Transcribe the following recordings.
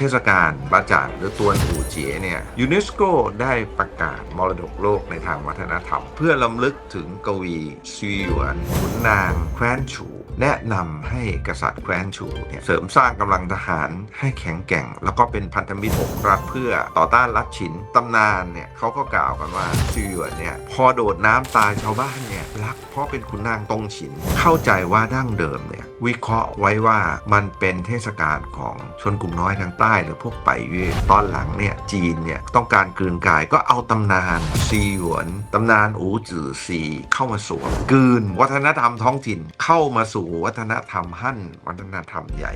เทศกาลบาจางหรือตวนอูเจียเนี่ยยูเนสโกได้ประกาศมรดกโลกในทางวัฒนธรรม เพื่อลำลึกถึงกวีซีหยวนขุนนางแคว้นฉูแนะนำให้กษัตริย์แคว้นฉูเนี่ยเสริมสร้างกำลังทหารให้แข็งแกร่ง แล้วก็เป็นพันธมิตรองรัฐเพื่อต่อต้านรัฐฉินตำนานเนี่ยเขาก็กล่าวกันว่าซีหยวนเนี่ยพอโดดน้ำตายชาวบ้านเนี่ยรักเพราะเป็นขุนนางตรงฉินเข้าใจว่าดั้งเดิมเนี่ย วิเคราะห์ไว้ว่ามันเป็นเทศกาลของชนกลุ่มน้อยทางใต้หรือพวกไปเย่ตอนหลังเนี่ยจีนเนี่ยต้องการกลืนกายก็เอาตำนานซีหยวนตำนานอูจือซีเข้ามาสวมกลืนวัฒนธรรมท้องถิ่นเข้ามาสู่วัฒนธรรมฮั่นวัฒนธรรมใหญ่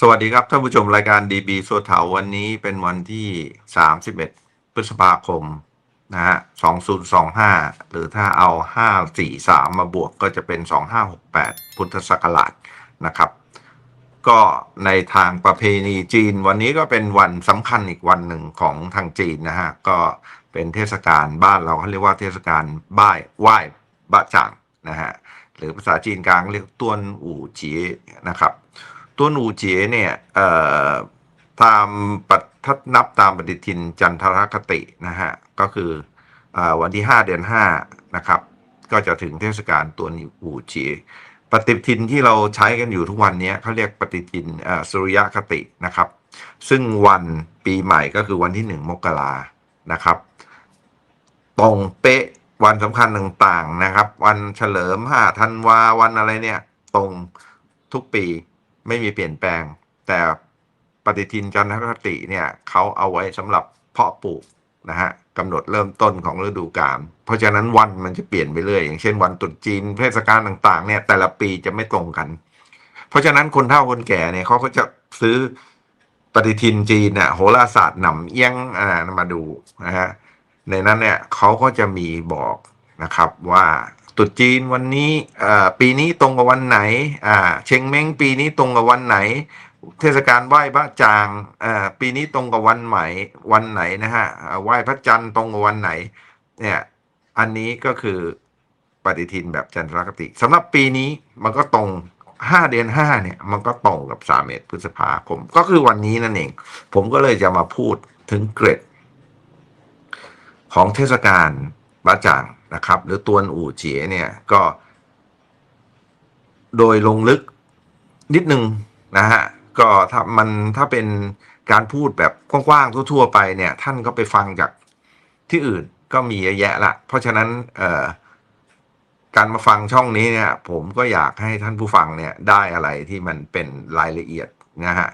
สวัสดีครับท่านผู้ชมรายการ DB โซเถาวันนี้เป็นวันที่ 31 พฤษภาคม นะฮะ2025หรือถ้าเอา543มาบวกก็จะเป็น2568พุทธศักราชนะครับ ก็ในทางประเพณีจีน วันนี้ก็เป็นวันสำคัญอีกวันหนึ่งของทางจีนนะฮะ ก็เป็นเทศกาลบ้านเราเขาเรียกว่าเทศกาลบ้ายไหว้บะจ่างนะฮะ หรือภาษาจีนกลางเรียกต้วนอู่เจียนะครับตัวหนูเจียเนี่ยเอ่อตามปฏิถ้านับตามปฏิทินจันทรคตินะฮะ ก็คืออวันที่ 5 เดือน5นะครับ ก็จะถึงเทศกาลตัวหนูจีปฏิทินที่เราใช้กันอยู่ทุกวันนี้เขาเรียกปฏิทินสุริยคตินะครับ ซึ่งวันปีใหม่ก็คือวันที่ 1 มกรานะครับ ตรงเป๊ะวันสำคัญต่างๆนะครับ วันเฉลิม5ธันวาวันอะไรเนี่ย ตรงทุกปีไม่มีเปลี่ยนแปลง แต่ปฏิทินจันทรคติเนี่ยเขาเอาไว้สำหรับเพาะปลูก นะฮะกำหนดเริ่มต้นของฤดูกาลเพราะฉะนั้นวันมันจะเปลี่ยนไปเรื่อยอย่างเช่นวันตรุษจีนเทศกาลต่างๆ เนี่ยแต่ละปีจะไม่ตรงกัน เพราะฉะนั้นคนเฒ่าคนแก่เนี่ยเขาก็จะซื้อปฏิทินจีนเนี่ยโหราศาสตร์หนำเอี้ยงอ่ามาดูนะฮะในนั้นเนี่ยเขาก็จะมีบอกนะครับว่าตรุษจีนวันนี้ปีนี้ตรงกับวันไหนอ่าเชงเม้งปีนี้ตรงกับวันไหน เทศกาลไหว้พระจางอ่าปีนี้ตรงกับวันไหมวันไหนนะฮะไหว้พระจันทร์ตรงกับวันไหน เนี่ยอันนี้ก็คือปฏิทินแบบจันทรคติสำหรับปีนี้มันก็ตรงห้าเดือนห้าเนี่ย มันก็ตรงกับสามเอ็ดพฤษภาคม ก็คือวันนี้นั่นเอง ผมก็เลยจะมาพูดถึงเกร็ด ของเทศกาลบาจ่างนะครับ หรือตวนอู่เจียเนี่ยก็ โดยลงลึกนิดนึงนะฮะ ก็ถ้ามันถ้าเป็นการพูดแบบกว้างๆทั่ว ๆ ไปเนี่ย ท่านก็ไปฟังจากที่อื่นก็มีเยอะแยะละเพราะฉะนั้นเอ่อการมาฟังช่องนี้เนี่ย ผมก็อยากให้ท่านผู้ฟังเนี่ยได้อะไรที่มันเป็นรายละเอียดนะฮะ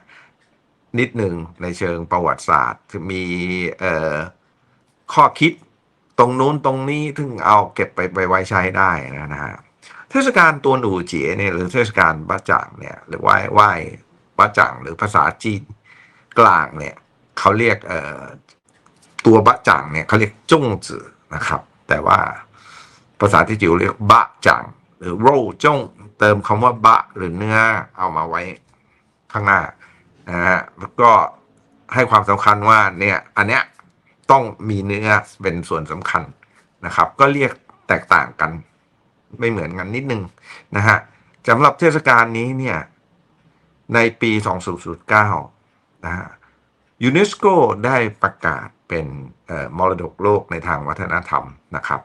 นิดหนึ่งในเชิงประวัติศาสตร์มีเอ่อข้อคิดตรงนู้นตรงนี้ถึงเอาเก็บไปไปไว้ใช้ได้นะนะฮะเทศกาลตัวหนูเจียเนี่ยหรือเทศกาลบะจ่างเนี่ยหรือไหว้ไหว้ บะจ่างหรือภาษาจีนกลางเนี่ยเขาเรียกเอ่อตัวบะจ่างเนี่ยเขาเรียกจ้งจือนะครับ แต่ว่าภาษาที่จิ๋วเรียกบะจ่างหรือโรจ้งเติมคำว่าบะหรือเนื้อเอามาไว้ข้างหน้านะฮะแล้วก็ให้ความสำคัญว่าเนี่ยอันเนี้ยต้องมีเนื้อเป็นส่วนสำคัญนะครับ ก็เรียกแตกต่างกันไม่เหมือนกันนิดนึงนะฮะสำหรับเทศกาลนี้เนี่ย ในปี 2009นะฮะยูเนสโกได้ประกาศเป็นมรดกโลกในทางวัฒนธรรมนะครับ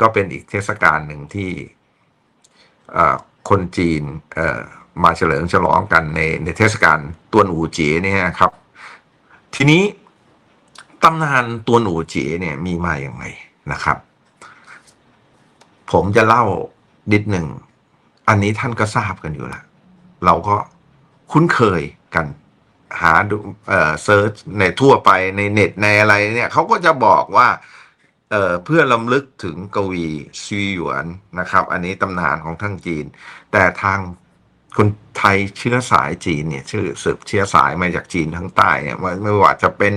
ก็เป็นอีกเทศกาลหนึ่งที่คนจีนมาเฉลิมฉลองกันในในเทศกาลตวนอูเจียเนี่ยครับ ทีนี้ตำนานตัวหนูเจี๋เนี่ยมีมาอย่างไรนะครับ ผมจะเล่านิดหนึ่ง อันนี้ท่านก็ทราบกันอยู่แล้ว เราก็ คุ้นเคยกันหาดูเอ่อเซิร์ชในทั่วไปในเน็ตในอะไรเนี่ยเขาก็จะบอกว่าเอ่อเพื่อลำลึกถึงกวีซีหยวนนะครับ อันนี้ตำนานของทั้งจีน แต่ทางคนไทยเชื้อสายจีนเนี่ยชื่อสืบเชื้อสายมาจากจีนทั้งใต้เนี่ยไม่ไม่ว่าจะเป็น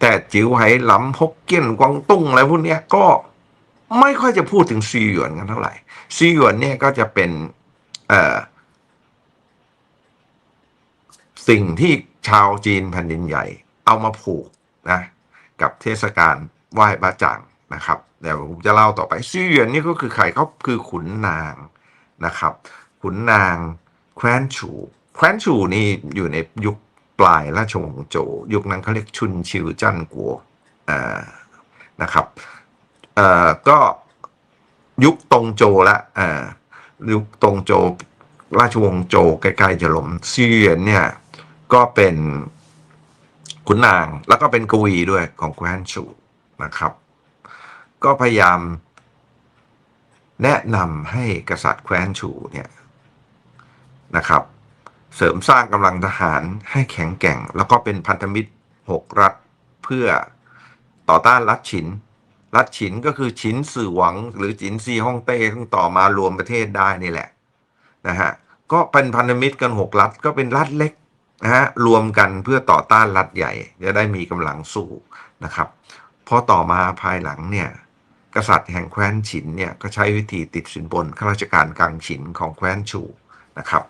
แต่จิ๋วไหหลำฮกเกี้ยนกวางตุ้งอะไรพวกเนี้ยก็ไม่ค่อยจะพูดถึงซีหยวนกันเท่าไหร่ซีหยวนเนี่ยก็จะเป็นเอ่อ สิ่งที่ชาวจีนแผ่นดินใหญ่ เอามาผูกนะกับเทศกาลไหว้บาจ่างนะครับเดี๋ยวผมจะเล่าต่อไปซีหยนนี่ก็คือใครเขาคือขุนนางนะครับ ขุนนางแคว้นฉูแคว้นฉูนี่อยู่ในยุคปลายราชวงศ์โจวยุคนั้นเขาเรียกชุนชิวจันกัวนะครับก็ยุคตงโจละยุคตงโจราชวงศ์โจใกล้ๆจะล้มซีเหวียนเนี่ย ก็เป็นขุนนางแล้วก็เป็นกวีด้วยของแคว้นฉูนะครับ ก็พยายามแนะนำให้กษัตริย์แคว้นฉูเนี่ยนะครับ เสริมสร้างกำลังทหารให้แข็งแกร่ง แล้วก็เป็นพันธมิตรหกรัฐเพื่อต่อต้านรัฐฉิน รัฐฉินก็คือฉินสื่อหวัง หรือฉินซีฮ่องเต้ซึ่งต่อมารวมประเทศได้นี่แหละนะฮะก็เป็นพันธมิตรกันหกรัฐก็เป็นรัฐเล็ก นะฮะรวมกันเพื่อต่อต้านรัฐใหญ่ จะได้มีกำลังสู้นะครับพอต่อมาภายหลังเนี่ยกษัตริย์แห่งแคว้นฉินเนี่ยก็ใช้วิธีติดสินบนข้าราชการกลางฉินของแคว้นชูนะครับ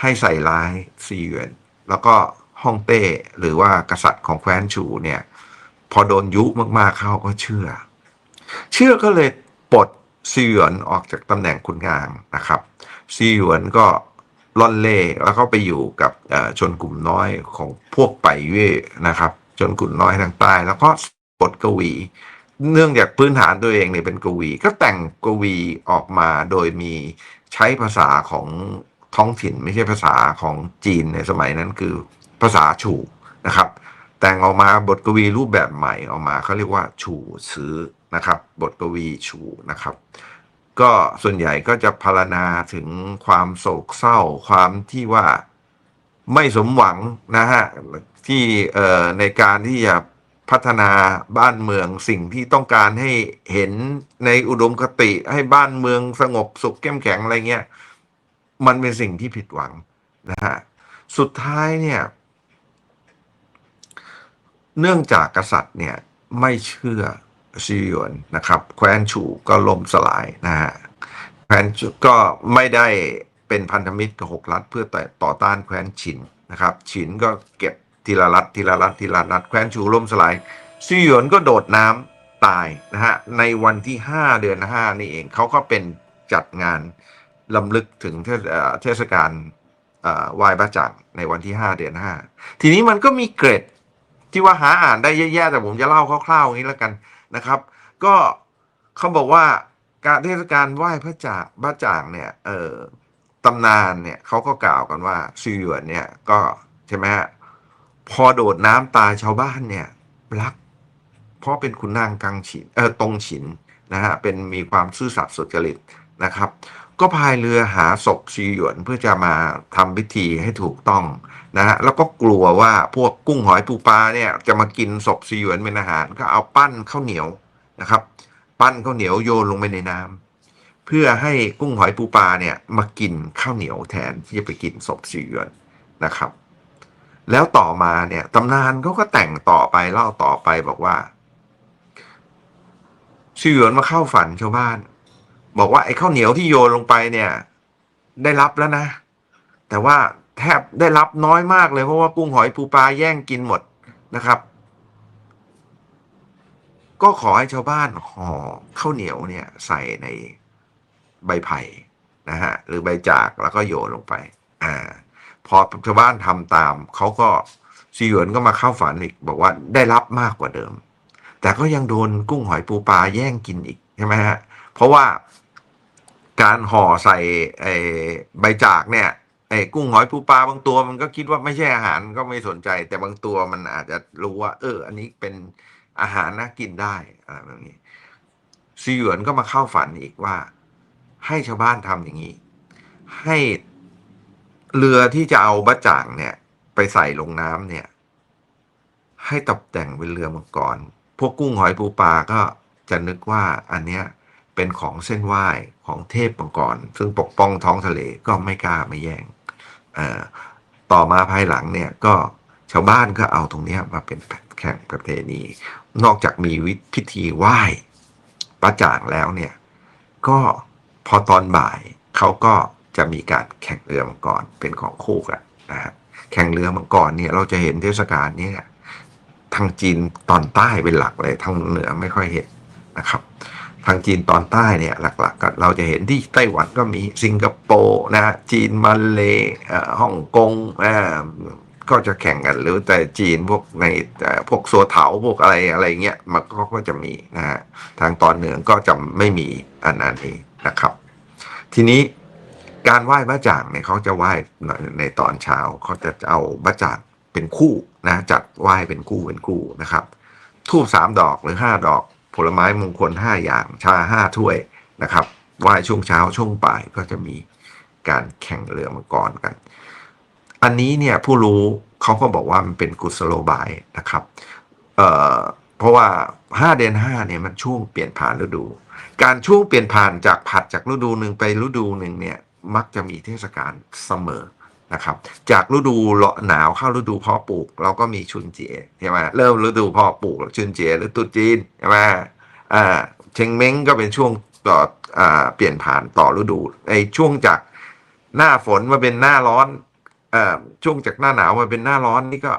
ให้ใส่ร้ายซีเหวียนแล้วก็ฮ่องเต้หรือว่ากษัตริย์ของแคว้นชูเนี่ยพอโดนยุมากๆเข้าก็เชื่อ เชื่อก็เลยปลดซีเหวียนออกจากตำแหน่งขุนนางนะครับซีเหวียนก็ ล่อนเล่แล้วก็ไปอยู่กับชนกลุ่มน้อยของพวกไปเย่นะครับ ชนกลุ่มน้อยทางใต้ แล้วก็บทกวี เนื่องจากพื้นฐานตัวเองเนี่ยเป็นกวี ก็แต่งกวีออกมาโดยมีใช้ภาษาของท้องถิ่นไม่ใช่ภาษาของจีนในสมัยนั้นคือภาษาฉูนะครับ แต่งออกมาบทกวีรูปแบบใหม่ออกมาเขาเรียกว่าฉูซื้อนะครับ บทกวีฉูนะครับ ก็ส่วนใหญ่ก็จะพรรณนาถึงความโศกเศร้าความที่ว่าไม่สมหวังนะฮะที่เอ่อในการที่จะพัฒนาบ้านเมืองสิ่งที่ต้องการให้เห็นในอุดมคติให้บ้านเมืองสงบสุขเข้มแข็งอะไรเงี้ยมันเป็นสิ่งที่ผิดหวังนะฮะสุดท้ายเนี่ย เนื่องจากกษัตริย์เนี่ยไม่เชื่อ ซีหยวนนะครับแคว้นฉูก็ล่มสลายนะฮะแคว้นฉูก็ไม่ได้เป็นพันธมิตรกับหกรัฐเพื่อต่อต้านแคว้นฉินนะครับ ฉินก็เก็บทีละรัฐทีละรัฐทีละรัฐแคว้นฉูล่มสลายซีหยวนก็โดดน้ำตายนะฮะในวันที่ 5 เดือน 5 นี่เองเขาก็เป็นจัดงานลำลึกถึงเทศกาลเอ่อไหว้พระจันทร์ในวันที่ 5 เดือน 5 ทีนี้มันก็มีเกรดที่ว่าหาอ่านได้แย่ๆแต่ผมจะเล่าคร่าวๆอย่างนี้แล้วกัน นะครับ ก็เขาบอกว่าการเทศกาลไหว้พระจ่าพระจ่างเนี่ยเออตำนานเนี่ยเขาก็กล่าวกันว่าซีหยวนเนี่ยก็ใช่ไหมฮะพอโดดน้ำตายชาวบ้านเนี่ยรัก เพราะเป็นคุณนางกังฉินเออตรงฉินนะฮะเป็นมีความซื่อสัตย์สุจริตนะครับ ก็พายเรือหาศพซีหยวนเพื่อจะมาทำพิธีให้ถูกต้อง นะฮะแล้วก็กลัวว่าพวกกุ้งหอยปูปลาเนี่ยจะมากินศพซีหยวนเป็นอาหาร ก็เอาปั้นข้าวเหนียวนะครับ ปั้นข้าวเหนียวโยนลงไปในน้ำเพื่อให้กุ้งหอยปูปลาเนี่ยมากินข้าวเหนียวแทนที่จะไปกินศพซีหยวนนะครับ แล้วต่อมาเนี่ยตำนานเขาก็แต่งต่อไปเล่าต่อไปบอกว่าซีหยวนมาเข้าฝันชาวบ้าน บอกว่าไอ้ข้าวเหนียวที่โยนลงไปเนี่ย ได้รับแล้วนะ แต่ว่า แทบได้รับน้อยมากเลยเพราะว่ากุ้งหอยปูปลาแย่งกินหมดนะครับ ก็ขอให้ชาวบ้านห่อข้าวเหนียวเนี่ยใส่ในใบไผ่นะฮะหรือใบจากแล้วก็โยนลงไป อ่า พอชาวบ้านทำตามเขาก็ซีหยวนก็มาเข้าฝันอีกบอกว่าได้รับมากกว่าเดิม แต่ก็ยังโดนกุ้งหอยปูปลาแย่งกินอีกใช่ไหมฮะเพราะว่าการห่อใส่ใบจากเนี่ย ไอ้กุ้งหอยปูปลาบางตัวมันก็คิดว่าไม่ใช่อาหารก็ไม่สนใจ แต่บางตัวมันอาจจะรู้ว่า เออ อันนี้เป็นอาหารน่ากินได้อะไรแบบนี้ซีหยวนก็มาเข้าฝันอีกว่า ให้ชาวบ้านทำอย่างนี้ ให้เรือที่จะเอาบะจ่างเนี่ย ไปใส่ลงน้ำเนี่ย ให้ตกแต่งเป็นเรือมังกรพวกกุ้งหอยปูปลาก็จะนึกว่าอันเนี้ยเป็นของเส้นไหว้ของเทพมังกรซึ่งปกป้องท้องทะเลก็ไม่กล้าม่แย่ง ต่อมาภายหลังเนี่ยก็ชาวบ้านก็เอาตรงนี้มาเป็นแข่งประเพณี นอกจากมีวิพิธีไหว้ประจ่างแล้วเนี่ย ก็พอตอนบ่ายเขาก็จะมีการแข่งเรือมังกรเป็นของคู่กันนะฮะแข่งเรือมังกรเนี่ยเราจะเห็นเทศกาลนี้ทางจีนตอนใต้เป็นหลักเลยทางเหนือไม่ค่อยเห็นนะครับ ทางจีนตอนใต้เนี่ยหลักๆก็เราจะเห็นที่ไต้หวันก็มีสิงคโปร์นะจีนมาเลเฮ่องกงอ่าก็จะแข่งกันหรือแต่จีนพวกในพวกสัวเถาพวกอะไรอะไรเงี้ยมันก็ก็จะมีนะฮะทางตอนเหนือก็จะไม่มีอันนั้นเองนะครับ ทีนี้การไหว้บ้าจ่างเนี่ยเขาจะไหว้ในตอนเช้าเขาจะเอาบ้าจ่างเป็นคู่นะจัดไหว้เป็นคู่เป็นคู่นะครับ ทูบสามดอกหรือห้าดอก ผลไม้มงคลห้าอย่างชาห้าถ้วยนะครับไหว้ช่วงเช้าช่วงบ่ายก็จะมีการแข่งเรือมังกรกัน อันนี้เนี่ยผู้รู้เขาก็บอกว่ามันเป็นกุศโลบายนะครับเอ่อเพราะว่าห้าเดือนห้าเนี่ยมันช่วงเปลี่ยนผ่านฤดู การช่วงเปลี่ยนผ่านจากผัดจากฤดูหนึ่งไปฤดูหนึ่งเนี่ยมักจะมีเทศกาลเสมอ นะครับ จากฤดูหนาวเข้าฤดูเพาะปลูก เราก็มีชุนเจียใช่ไหมเริ่มฤดูเพาะปลูกชุนเจียหรือตุจีนใช่ไหมอ่าเชงเม้งก็เป็นช่วงต่ออ่าเปลี่ยนผ่านต่อฤดูไอช่วงจากหน้าฝนมาเป็นหน้าร้อนเอ่อช่วงจากหน้าหนาวมาเป็นหน้าร้อนนี่ก็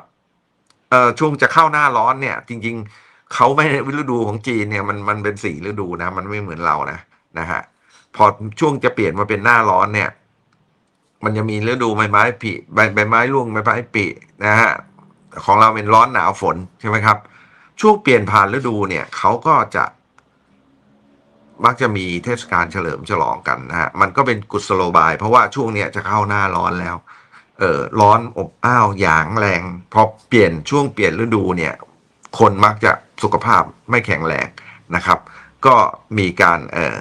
เอ่อช่วงจะเข้าหน้าร้อนเนี่ย จริง ๆเขาไม่ฤดูของจีนเนี่ยมันมันเป็นสี่ฤดูนะ มันไม่เหมือนเรานะนะฮะพอช่วงจะเปลี่ยนมาเป็นหน้าร้อนเนี่ย มันจะมีฤดูใบไม้ผลิใบใบไม้ร่วงใบไม้ผลินะฮะของเราเป็นร้อนหนาวฝนใช่ไหมครับ ช่วงเปลี่ยนผ่านฤดูเนี่ยเขาก็จะมักจะมีเทศกาลเฉลิมฉลองกันนะฮะ มันก็เป็นกุศโลบาย เพราะว่าช่วงเนี้ยจะเข้าหน้าร้อนแล้ว เออร้อนอบอ้าวหยางแรง พอเปลี่ยนช่วงเปลี่ยนฤดูเนี่ย คนมักจะสุขภาพไม่แข็งแรงนะครับ ก็มีการเอ่อ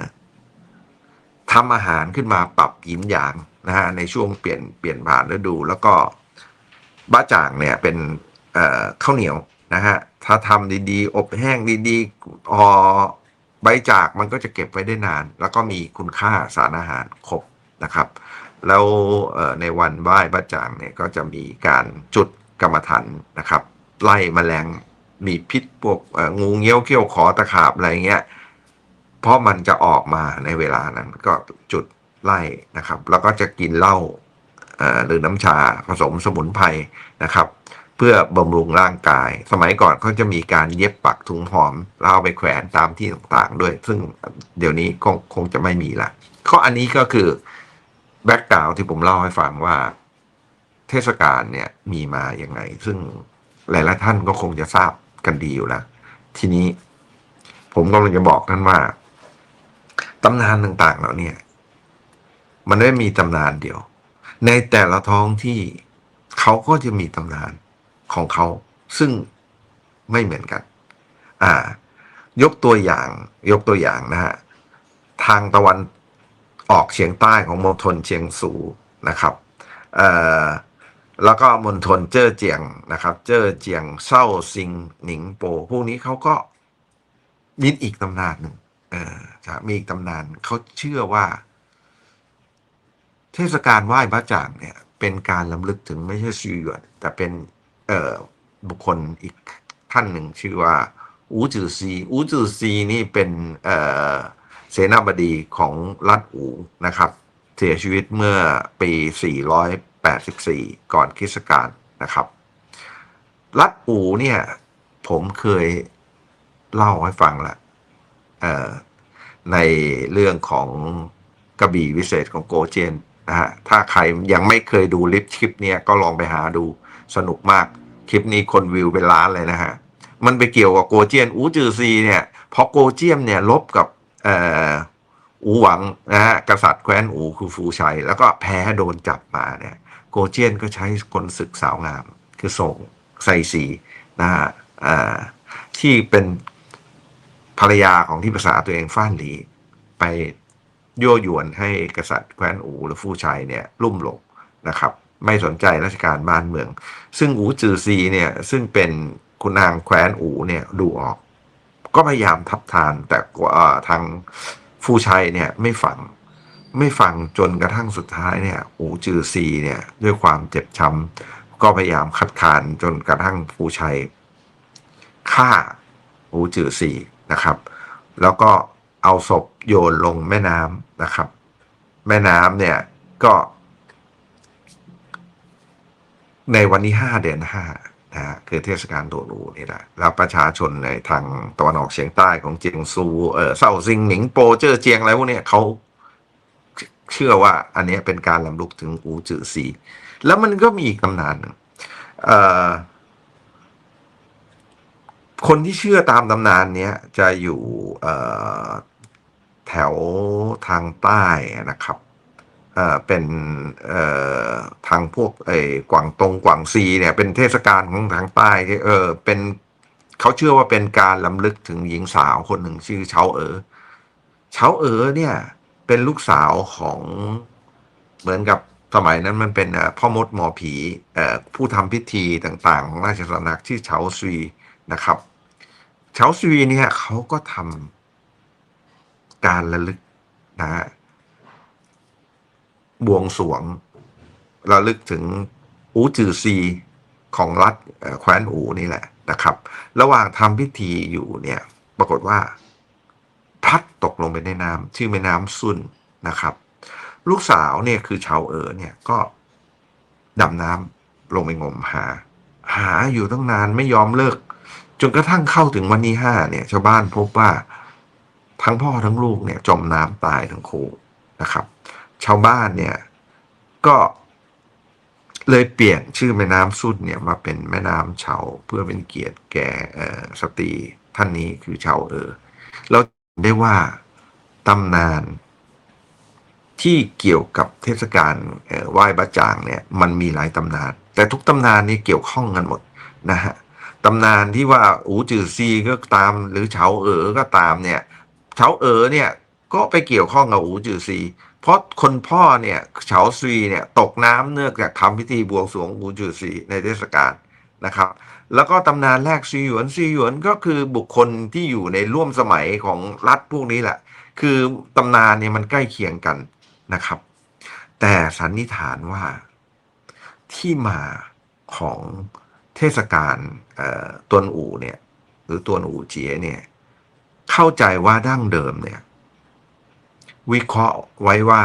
ทำอาหารขึ้นมาปรับยินหยาง นะฮะในช่วงเปลี่ยนเปลี่ยนผ่านฤดู แล้วก็บ้าจ่างเนี่ยเป็นข้าวเหนียวนะฮะถ้าทำดีๆ อบแห้งดีๆพอใบจากมันก็จะเก็บไว้ได้นาน แล้วก็มีคุณค่าสารอาหารครบนะครับ แล้วในวันไหว้บ้าจ่างเนี่ยก็จะมีการจุดกรรมฐานนะครับ ไล่แมลงมีพิษพวกงูเงี้ยวเขี้ยวขอตะขาบอะไรเงี้ยเพราะมันจะออกมาในเวลานั้นก็จุด ไล่นะครับ แล้วก็จะกินเหล้าหรือน้ำชาผสมสมุนไพรนะครับ เพื่อบำรุงร่างกาย สมัยก่อนเขาจะมีการเย็บปักถุงหอมแล้วเอาไปแขวนตามที่ต่างๆด้วย ซึ่งเดี๋ยวนี้คงคงจะไม่มีละข้ออันนี้ก็คือแบ็กกราวที่ผมเล่าให้ฟังว่า เทศกาลเนี่ยมีมาอย่างไง ซึ่งหลายๆท่านก็คงจะทราบกันดีอยู่แล้ว ทีนี้ผมกำลังจะบอกท่านว่าตำนานต่างๆเหล่านี้ มันไม่มีตำนานเดียว ในแต่ละท้องที่เขาก็จะมีตำนานของเขาซึ่งไม่เหมือนกัน อ่า ยกตัวอย่าง ยกตัวอย่างนะฮะ ทางตะวันออกเฉียงใต้ของมณฑลเชียงสูนะครับ เอ่อ แล้วก็มณฑลเจ้อเจียงนะครับ เจ้อเจียงเศร้าซิงหนิงโป พวกนี้เขาก็มีอีกตำนานหนึ่ง เออจะมีอีกตำนานเขาเชื่อว่า เทศกาลไหว้บ้าจ่างเนี่ย เป็นการลำลึกถึงไม่ใช่ซีหยวนแต่เป็นเอ่อบุคคลอีกท่านหนึ่งชื่อว่าอูจือซีอูจือซีนี่เป็นเอ่อเสนาบดีของรัฐอูนะครับ เสียชีวิตเมื่อปี 484 ก่อนคริสตกาลนะครับ รัฐอูเนี่ย ผมเคยเล่าให้ฟังละเอ่อในเรื่องของกระบี่วิเศษของโกเจน นะฮะถ้าใครยังไม่เคยดูลิปคลิปเนี่ยก็ลองไปหาดูสนุกมากคลิปนี้คนวิวเป็นล้านเลยนะฮะ มันไปเกี่ยวกับโกเจียนอูจือซีเนี่ยพอโกเจียมเนี่ยลบกับเอ่ออูหวังนะฮะกษัตริย์แคว้นอูคือฟูชัย แล้วก็แพ้โดนจับมาเนี่ยโกเจียนก็ใช้คนศึกสาวงาม คือส่งไซสีนะฮะอ่าที่เป็นภรรยาของที่ภาษาตัวเองฟ้านหลีไป ยั่วยวนให้กษัตริย์แคว้นอูหรือฟูชัยเนี่ยลุ่มหลงนะครับ ไม่สนใจราชการบ้านเมือง ซึ่งอูจือซีเนี่ยซึ่งเป็นคุณนางแคว้นอูเนี่ยดูออก ก็พยายามทับทานแต่ทางฟูชัยเนี่ยไม่ฟังไม่ฟังจนกระทั่งสุดท้ายเนี่ยอูจือซีเนี่ยด้วยความเจ็บช้ำก็พยายามคัดค้านจนกระทั่งฟูชัยฆ่าอูจือซีนะครับ แล้วก็ เอาศพโยนลงแม่น้ำนะครับ แม่น้ำเนี่ยก็ ในวันที่ห้าเดือนห้านะฮะคือเทศกาลโดนูนี่แหละแล้วประชาชนในทางตะวันออกเฉียงใต้ของเจียงซูเออเซาซิงหนิงโปเจอเจียงอะไรพวกนี้เขาเชื่อว่าอันนี้เป็นการลำลึกถึงอูจือซีแล้วมันก็มีอีกตำนานหนึ่งคนที่เชื่อตามตำนานเนี้ยจะอยู่ แถวทางใต้นะครับเอ่อเป็นเอ่อทางพวกไอ้กวางตงกวางซีเนี่ยเป็นเทศกาลของทางใต้เออเป็นเขาเชื่อว่าเป็นการลำลึกถึงหญิงสาวคนหนึ่งชื่อเฉาเอ๋อเฉาเอ๋อเนี่ยเป็นลูกสาวของเหมือนกับสมัยนั้นมันเป็นพ่อมดหมอผีอผู้ทำพิธีต่างๆ ของราชสำนักชื่อเฉาซุยนะครับเฉาซุยเนี่ยเขาก็ทำ การระลึกนะฮะบวงสวงระลึกถึงอูจือซีของรัฐแคว้นอูนี่แหละนะครับ ระหว่างทำพิธีอยู่เนี่ย ปรากฏว่าพลัดตกลงไปในน้ำชื่อแม่น้ำซุนนะครับ ลูกสาวเนี่ยคือชาวเอ๋อเนี่ยก็ดำน้ำลงไปงมหา หาอยู่ตั้งนานไม่ยอมเลิก จนกระทั่งเข้าถึงวันที่ห้าเนี่ย ชาวบ้านพบว่า ทั้งพ่อทั้งลูกเนี่ยจมน้ำตายทั้งคู่นะครับ ชาวบ้านเนี่ยก็เลยเปลี่ยนชื่อแม่น้ำสุดเนี่ยมาเป็นแม่น้ำเฉาเพื่อเป็นเกียรติแก่สตรีท่านนี้คือเฉาเออเราได้ว่าตำนานที่เกี่ยวกับเทศกาลไหว้บะจางเนี่ยมันมีหลายตำนาน แต่ทุกตำนานนี้เกี่ยวข้องกันหมดนะฮะตำนานที่ว่าอูจือซีก็ตามหรือเฉาเอ๋อก็ตามเนี่ย เฉาเอ๋อเนี่ยก็ไปเกี่ยวข้องกับอูจือซีเพราะคนพ่อเนี่ยเฉาซีเนี่ยตกน้ำเนื่องจากทำพิธีบวงสรวงอูจือซีในเทศกาลนะครับ แล้วก็ตำนานแรกซีหยวนซีหยวนก็คือบุคคลที่อยู่ในร่วมสมัยของรัฐพวกนี้แหละ คือตำนานเนี่ยมันใกล้เคียงกันนะครับ แต่สันนิษฐานว่าที่มาของเทศกาลตวนอูเนี่ย หรือตวนอูเจียเนี่ย เข้าใจว่าดั้งเดิมเนี่ย วิเคราะห์ไว้ว่า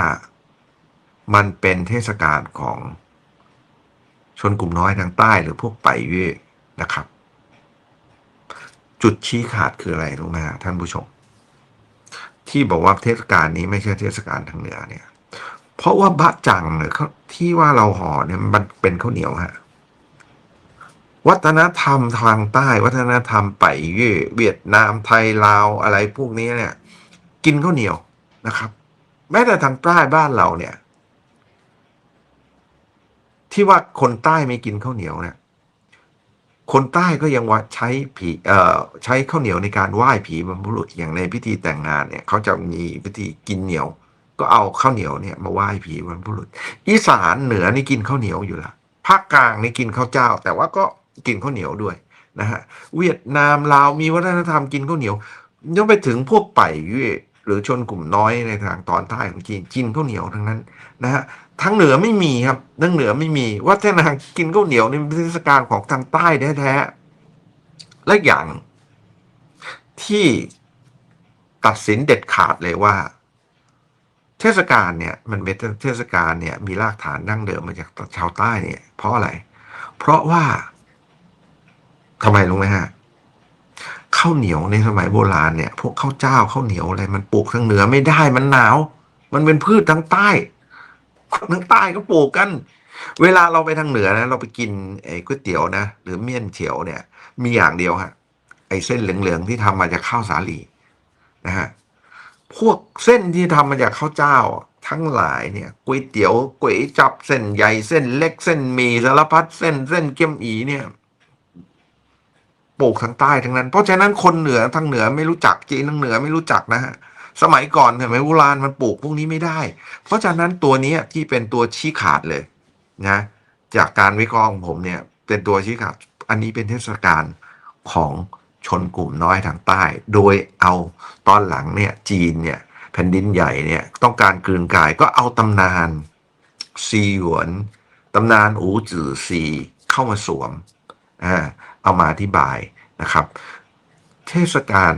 มันเป็นเทศกาลของชนกลุ่มน้อยทางใต้หรือพวกไปเย่นะครับ จุดชี้ขาดคืออะไรรู้ไหมฮะท่านผู้ชม ที่บอกว่าเทศกาลนี้ไม่ใช่เทศกาลทางเหนือเนี่ย เพราะว่าบะจังเนี่ยเขาที่ว่าเราห่อเนี่ยมันเป็นข้าวเหนียวฮะ วัฒนธรรมทางใต้ วัฒนธรรมไปเย่เวียดนามไทยลาวอะไรพวกนี้เนี่ย กินข้าวเหนียวนะครับ แม้แต่ทางใต้บ้านเราเนี่ย ที่ว่าคนใต้ไม่กินข้าวเหนียวเนี่ยคนใต้ก็ยังว่าใช้ผีเอ่อใช้ข้าวเหนียวในการไหว้ผีบรรพบุรุษอย่างในพิธีแต่งงานเนี่ยเขาจะมีพิธีกินเหนียว ก็เอาข้าวเหนียวเนี่ยมาไหว้ผีบรรพบุรุษ อีสานเหนือนี่กินข้าวเหนียวอยู่ละภาคกลางนี่กินข้าวเจ้า แต่ว่าก็ กินข้าวเหนียวด้วยนะฮะเวียดนามลาวมีวัฒนธรรมกินข้าวเหนียวยังไปถึงพวกไปเย่หรือชนกลุ่มน้อยในทางตอนใต้ของจีนกินข้าวเหนียวทั้งนั้นนะฮะทางเหนือไม่มีครับทางเหนือไม่มีวัฒนธรรมกินข้าวเหนียวนี่เป็นเทศกาลของทางใต้แท้ๆและอย่างที่ตัดสินเด็ดขาดเลยว่า เทศกาลเนี่ยมันเป็นเทศกาลเนี่ยมีรากฐานดั้งเดิมมาจากชาวใต้เนี่ยเพราะอะไร เพราะว่า ทำไมรู้ไหมฮะข้าวเหนียวในสมัยโบราณเนี่ย พวกข้าวเจ้าข้าวเหนียวอะไรมันปลูกทางเหนือไม่ได้มันหนาว มันเป็นพืชทางใต้คนทางใต้ก็ปลูกกัน เวลาเราไปทางเหนือนะ เราไปกินไอ้ก๋วยเตี๋ยวนะหรือเมี่ยนเฉียวเนี่ย มีอย่างเดียวฮะไอ้เส้นเหลืองๆที่ทำมาจากข้าวสาลีนะฮะพวกเส้นที่ทำมาจากข้าวเจ้า ทั้งหลายเนี่ยก๋วยเตี๋ยวก๋วยจับเส้นใหญ่เส้นเล็กเส้นหมีสารพัดเส้นเส้นเกี๊ยมอีเนี่ย ปลูกทางใต้ทั้งนั้น เพราะฉะนั้นคนเหนือทางเหนือไม่รู้จักจีนทางเหนือไม่รู้จักนะฮะสมัยก่อนสมัยโบราณมันปลูกพวกนี้ไม่ได้ เพราะฉะนั้นตัวนี้ที่เป็นตัวชี้ขาดเลยนะจากการวิเคราะห์ของผมเนี่ยเป็นตัวชี้ขาดอันนี้เป็นเทศกาลของชนกลุ่มน้อยทางใต้ โดยเอาตอนหลังเนี่ยจีนเนี่ยแผ่นดินใหญ่เนี่ยต้องการกลืนกายก็เอาตำนานซีหยวนตำนานอูจือซีเข้ามาสวมอ่า เอามาอธิบายนะครับ เทศกาล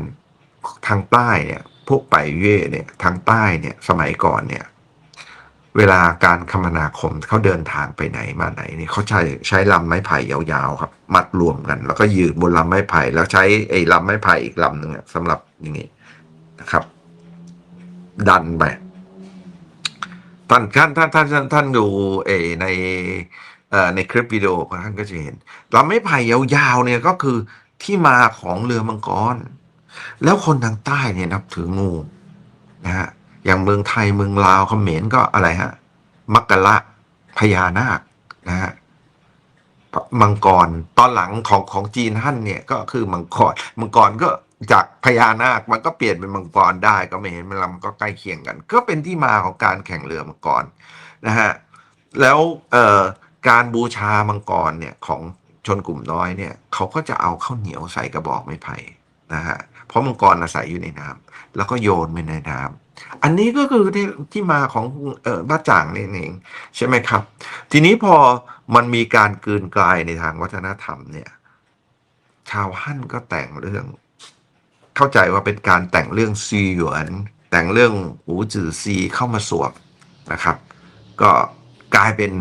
ทางใต้เนี่ยพวกไปเย่เนี่ยทางใต้เนี่ยสมัยก่อนเนี่ยเวลาการคมนาคมเขาเดินทางไปไหนมาไหนเนี่ยเขาใช้ใช้ลำไม้ไผ่ยาวๆครับ มัดรวมกัน แล้วก็ยืนบนลำไม้ไผ่แล้วใช้ไอ้ลำไม้ไผ่อีกลำหนึ่งสำหรับอย่างนี้นะครับ ดันไปท่านท่านท่านท่านท่านดูเอใน ในคลิปวิดีโอท่านก็จะเห็นลำไม้ไผ่ยาวๆเนี่ยก็คือที่มาของเรือมังกร แล้วคนทางใต้เนี่ยนับถืองูนะฮะอย่างเมืองไทยเมืองลาวเขมรก็อะไรฮะมักกะละพญานาคนะฮะมังกรตอนหลังของของจีนท่านเนี่ยก็คือมังกรมังกรก็จากพญานาคมันก็เปลี่ยนเป็นมังกรได้ก็ไม่เห็นมันลำก็ใกล้เคียงกัน ก็เป็นที่มาของการแข่งเรือมังกรนะฮะแล้วเอ่อ การบูชามังกรเนี่ยของชนกลุ่มน้อยเนี่ยเขาก็จะเอาข้าวเหนียวใส่กระบอกไม้ไผ่นะฮะเพราะมังกรอาศัยอยู่ในน้ำแล้วก็โยนไปในน้ำอันนี้ก็คือที่ที่มาของเออบ้าจ่างนี่เองใช่ไหมครับ ทีนี้พอมันมีการกืนกลายในทางวัฒนธรรมเนี่ย ชาวฮั่นก็แต่งเรื่อง เข้าใจว่าเป็นการแต่งเรื่องซีหยวนแต่งเรื่องหูจือซีเข้ามาสวมนะครับ ก็กลายเป็น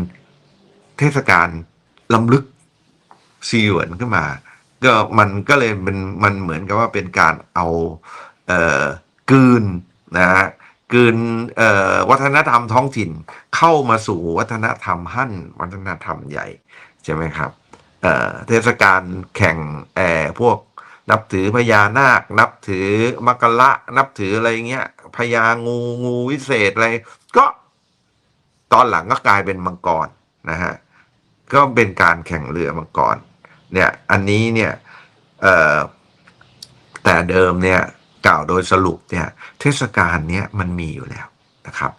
เทศกาลลำลึกซีหยวนขึ้นมา ก็มันก็เลยเป็นมันเหมือนกับว่าเป็นการเอาเอ่อกืนนะฮะกืนเอ่อวัฒนธรรมท้องถิ่นเข้ามาสู่วัฒนธรรมฮั่นวัฒนธรรมใหญ่ใช่ไหมครับเอ่อเทศกาลแข่งแอร์พวกนับถือพญานาค นับถือมกระนับถืออะไรเงี้ยพญางูงูวิเศษอะไร ก็ตอนหลังก็กลายเป็นมังกรนะฮะ ก็เป็นการแข่งเรือมังกรเนี่ยอันนี้เนี่ยแต่เดิมเนี่ยกล่าวโดยสรุปเนี่ยเทศกาลเนี้ยมันมีอยู่แล้วนะครับ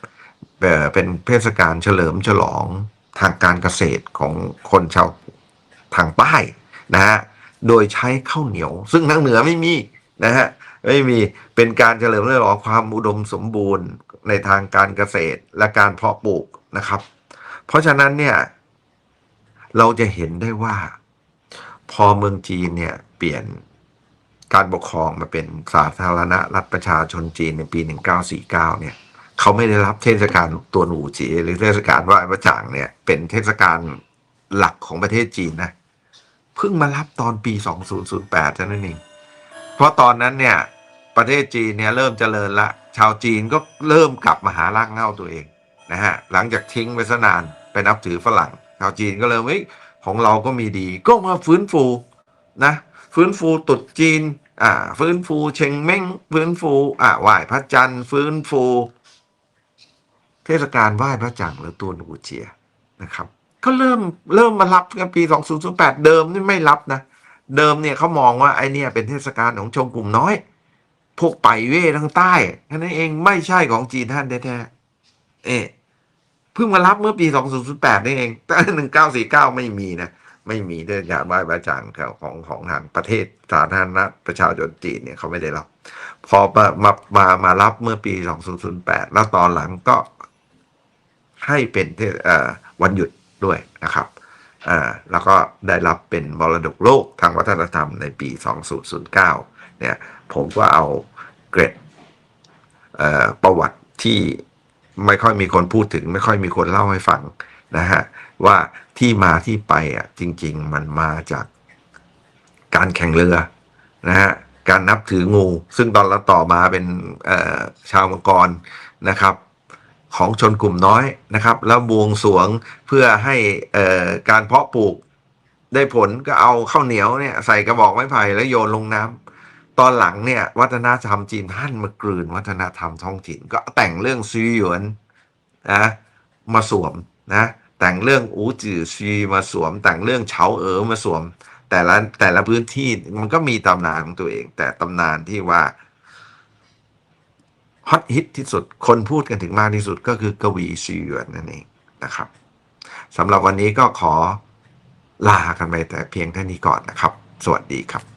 เอ่อเป็นเทศกาลเฉลิมฉลองทางการเกษตรของคนชาวทางใต้นะฮะโดยใช้ข้าวเหนียว ซึ่งทางเหนือไม่มีนะฮะไม่มีเป็นการเฉลิมฉลองความอุดมสมบูรณ์ในทางการเกษตรและการเพาะปลูกนะครับ เพราะฉะนั้นเนี่ย เราจะเห็นได้ว่า พอเมืองจีนเนี่ย เปลี่ยนการปกครองมาเป็นสาธารณรัฐประชาชนจีนในปี 1949 เนี่ยเขาไม่ได้รับเทศกาลตัวหนูจีหรือเทศกาลไหว้พระจางเนี่ย เป็นเทศกาลหลักของประเทศจีนนะเพิ่งมารับตอนปี 2008เท่านั้นเองเพราะตอนนั้นเนี่ย ประเทศจีนเนี่ยเริ่มเจริญละ ชาวจีนก็เริ่มกลับมาหารากเหง้าตัวเองนะฮะหลังจากทิ้งไปซะนานไปนับถือฝรั่ง ชาวจีนก็เลยเฮ้ยของเราก็มีดี ก็มาฟื้นฟูนะ ฟื้นฟูตรุษจีนอ่าฟื้นฟูเชงเม้งฟื้นฟูอ่าไหว้พระจันทร์ฟื้นฟู เทศกาลไหว้พระจันทร์หรือตัวนูเจียนะครับก็เริ่มเริ่มมารับกันปี 2008 เดิมนี่ไม่รับนะ เดิมเนี่ยเขามองว่าไอเนี่ยเป็นเทศกาลของชนกลุ่มน้อย พวกไปเว่ทางใต้แค่นั้นเองไม่ใช่ของจีนท่านแท้ๆเอ๊ะ พิ่งมารับเมื่อปี 2008 นี่เองแต่1949 ไม่มีนะ ไม่มีเทศกาลไหว้พระจันทร์ของของทางประเทศสาธารณรัฐประชาชนจีนเนี่ยเขาไม่ได้รับ พอมามามามารับเมื่อปี 2008 แล้วตอนหลังก็ให้เป็นเอ่อวันหยุดด้วยนะครับอ่แล้วก็ได้รับเป็นมรดกโลกทางวัฒนธรรมในปี 2009 เนี่ย ผมก็เอาเกร็ดเอ่อประวัติที่ ไม่ค่อยมีคนพูดถึง ไม่ค่อยมีคนเล่าให้ฟังนะฮะว่าที่มาที่ไปอะจริง ๆ มันมาจากการแข่งเรือนะฮะการนับถืองู ซึ่งตอนละต่อมาเป็นชาวมังกรนะครับ ของชนกลุ่มน้อยนะครับ แล้วบวงสรวงเพื่อให้การเพาะปลูกได้ผลก็เอาข้าวเหนียวเนี่ยใส่กระบอกไม้ไผ่แล้วโยนลงน้ำ ตอนหลังเนี่ย วัฒนธรรมจีนท่านมากลืนวัฒนธรรมท้องถิ่น ก็แต่งเรื่องซีหยวนนะมาสวมนะแต่งเรื่องอูจือซีมาสวม แต่งเรื่องเฉาเอ๋อมาสวม แต่ละแต่ละพื้นที่มันก็มีตำนานของตัวเอง แต่ตำนานที่ว่าฮอตฮิตที่สุดคนพูดกันถึงมากที่สุดก็คือกวีซีหยวนนั่นเองนะครับสำหรับวันนี้ก็ขอลากันไปแต่เพียงเท่านี้ก่อนนะครับ สวัสดีครับ